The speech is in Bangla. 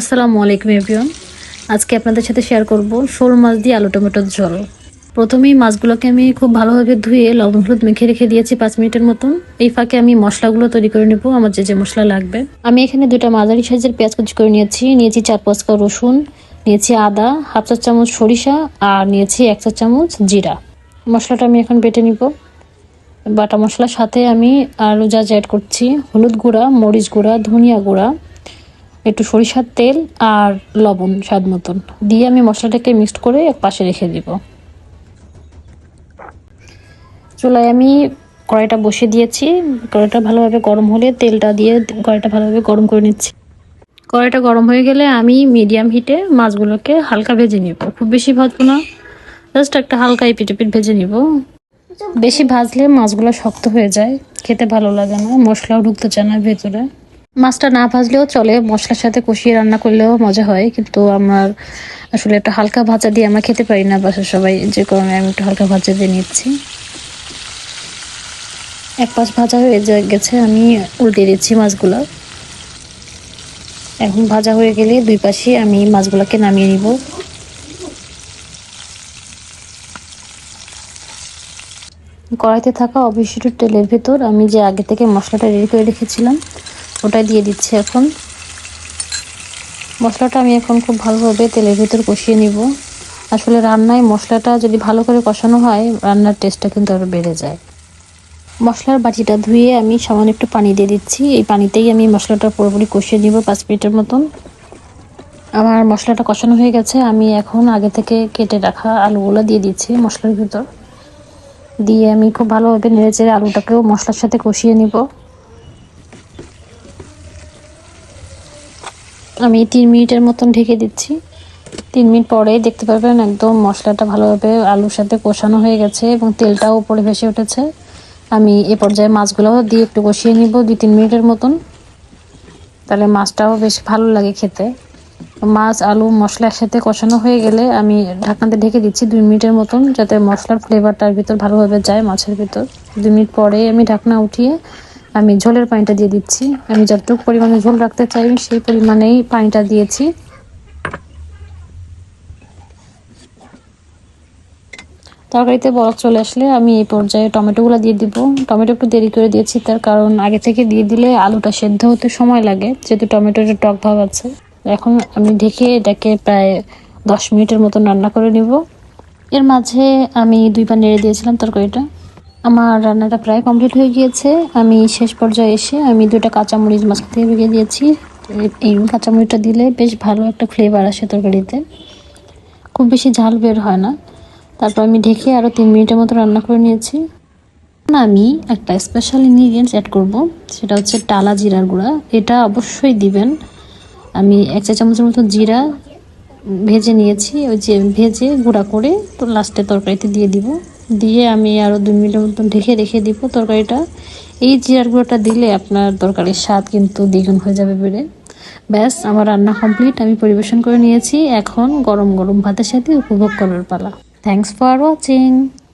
আসসালামু আলাইকুম এভরিওয়ান আজকে আপনাদের সাথে শেয়ার করব শোল মাছ দিয়ে আলু টমেটোর ঝোল। প্রথমেই মাছগুলোকে আমি খুব ভালোভাবে ধুয়ে লবণ হলুদ মেখে রেখে দিয়েছি পাঁচ মিনিটের মতন। এই ফাঁকে আমি মশলাগুলো তৈরি করে নেব, আমার যে যে মশলা লাগবে। আমি এখানে দুটা মাঝারি সাইজের পেঁয়াজ কুচি করে নিয়েছি নিয়েছি চার পাঁচ কা রসুন, নিয়েছি আদা, হাফ চা চামচ সরিষা, আর নিয়েছি এক চা চামচ জিরা। মশলাটা আমি এখন বেটে নিব। বাটা মশলার সাথে আমি আলু যা অ্যাড করছি, হলুদ গুঁড়া, মরিচ গুঁড়া, ধনিয়া গুঁড়া একটু সরিষার তেল আর লবণ স্বাদ মতন। দিয়ে আমি মশলাটাকে মিক্সড করে এক পাশে রেখে দিব। চুলায় আমি কড়াইটা বসিয়ে দিয়েছি। কড়াইটা ভালোভাবে গরম হলে তেলটা দিয়ে কড়াইটা ভালোভাবে গরম করে নিচ্ছি। কড়াইটা গরম হয়ে গেলে আমি মিডিয়াম হিটে মাছগুলোকে হালকা ভেজে নিব। খুব বেশি ভাজবো না জাস্ট একটা হালকা এপিট এপিট ভেজে নিব। বেশি ভাজলে মাছগুলো শক্ত হয়ে যায়, খেতে ভালো লাগে না, মশলাও ঢুকতে চায় না ভেতরে। মাছটা না ভাজলেও চলে, মশলার সাথে কষিয়ে রান্না করলেও মজা হয়, কিন্তু আমার আসলে একটা হালকা ভাজা দিয়ে আমরা খেতে পারি না, বাসার সবাই যে কারণে আমি একটু হালকা ভাজা দিয়ে নিচ্ছি। এক পাশ ভাজা হয়ে গেছে, আমি উল্টে দিচ্ছি মাছগুলো। এখন ভাজা হয়ে গেলে দুই পাশে আমি মাছগুলোকে নামিয়ে নিব। কড়াইতে থাকা অবশিষ্ট তেলের ভেতর আমি যে আগে থেকে মশলাটা রেডি করে রেখেছিলাম ওটাই দিয়ে দিচ্ছি এখন। মশলাটা আমি এখন খুব ভালোভাবে তেলের ভিতর কষিয়ে নিব। আসলে রান্নায় মশলাটা যদি ভালো করে কষানো হয়, রান্নার টেস্টটা কিন্তু আরও বেড়ে যায়। মশলার বাটিটা ধুয়ে আমি সামান্য একটু পানি দিয়ে দিচ্ছি। এই পানিতেই আমি মশলাটা পুরোপুরি কষিয়ে নিব পাঁচ মিনিটের মতন। আমার মশলাটা কষানো হয়ে গেছে। আমি এখন আগে থেকে কেটে রাখা আলুগুলো দিয়ে দিচ্ছি মশলার ভিতর। দিয়ে আমি খুব ভালোভাবে নেড়ে চেড়ে আলুটাকেও মশলার সাথে কষিয়ে নিব। আমি তিন মিনিটের মতন ঢেকে দিচ্ছি। তিন মিনিট পরে দেখতে পাবেন একদম মশলাটা ভালোভাবে আলুর সাথে কষানো হয়ে গেছে এবং তেলটাও উপরে ভেসে উঠেছে। আমি এ পর্যায়ে মাছগুলো দিয়ে একটু কষিয়ে নিব দুই তিন মিনিটের মতন। তাহলে মাছটাও বেশ ভালো লাগে খেতে। মাছ, আলু, মশলা একসাথে কষানো হয়ে গেলে আমি ঢাকনাতে ঢেকে দিচ্ছি দুই মিনিটের মতন, যাতে মশলার ফ্লেভারটার ভিতর ভালোভাবে যায়, মাছের ভিতর। দুই মিনিট পরে আমি ঢাকনা উঠিয়ে আমি ঝোলের পানিটা দিয়ে দিচ্ছি। আমি যতটুকু পরিমাণে ঝোল রাখতে চাই, সেই পরিমাণেই পানিটা দিয়েছি। তরকারিতে বরফ চলে আসলে আমি এই পর্যায়ে টমেটোগুলো দিয়ে দিব। টমেটো একটু দেরি করে দিয়েছি, তার কারণ আগে থেকে দিয়ে দিলে আলুটা সেদ্ধ হতে সময় লাগে, যেহেতু টমেটোর টক ভাব আছে। এখন আমি ঢেকে এটাকে প্রায় দশ মিনিটের মতো রান্না করে নিব। এর মাঝে আমি দুইবার নেড়ে দিয়েছিলাম তরকারিটা। আমার রান্নাটা প্রায় কমপ্লিট হয়ে গিয়েছে। আমি শেষ পর্যায়ে এসে আমি দুটা কাঁচামরিচ মাছ থেকে ভেঙে দিয়েছি। এই- কাঁচামরিচটা দিলে বেশ ভালো একটা ফ্লেভার আসে তরকারিতে। খুব বেশি ঝাল বের হয় না। তারপর আমি ঢেকে আরও তিন মিনিটের মতো রান্না করে নিয়েছি। আমি একটা স্পেশাল ইনগ্রিডিয়েন্টস অ্যাড করব, সেটা হচ্ছে টালা জিরার গুঁড়া। এটা অবশ্যই দিবেন। আমি এক চা চামচের মতো জিরা ভেজে নিয়েছি, ওই যে ভেজে গুঁড়া করে তো লাস্টে তরকারিতে দিয়ে দিব। দিয়ে আমি আরও দুই মিনিটের মতন ঢেকে রেখে দিব তরকারিটা। এই জিরার গুঁড়োটা দিলে আপনার তরকারির স্বাদ কিন্তু দ্বিগুণ হয়ে যাবে বেড়ে। ব্যাস, আমার রান্না কমপ্লিট আমি পরিবেশন করে নিয়েছি। এখন গরম গরম ভাতের সাথে উপভোগ করার পালা। Thanks for watching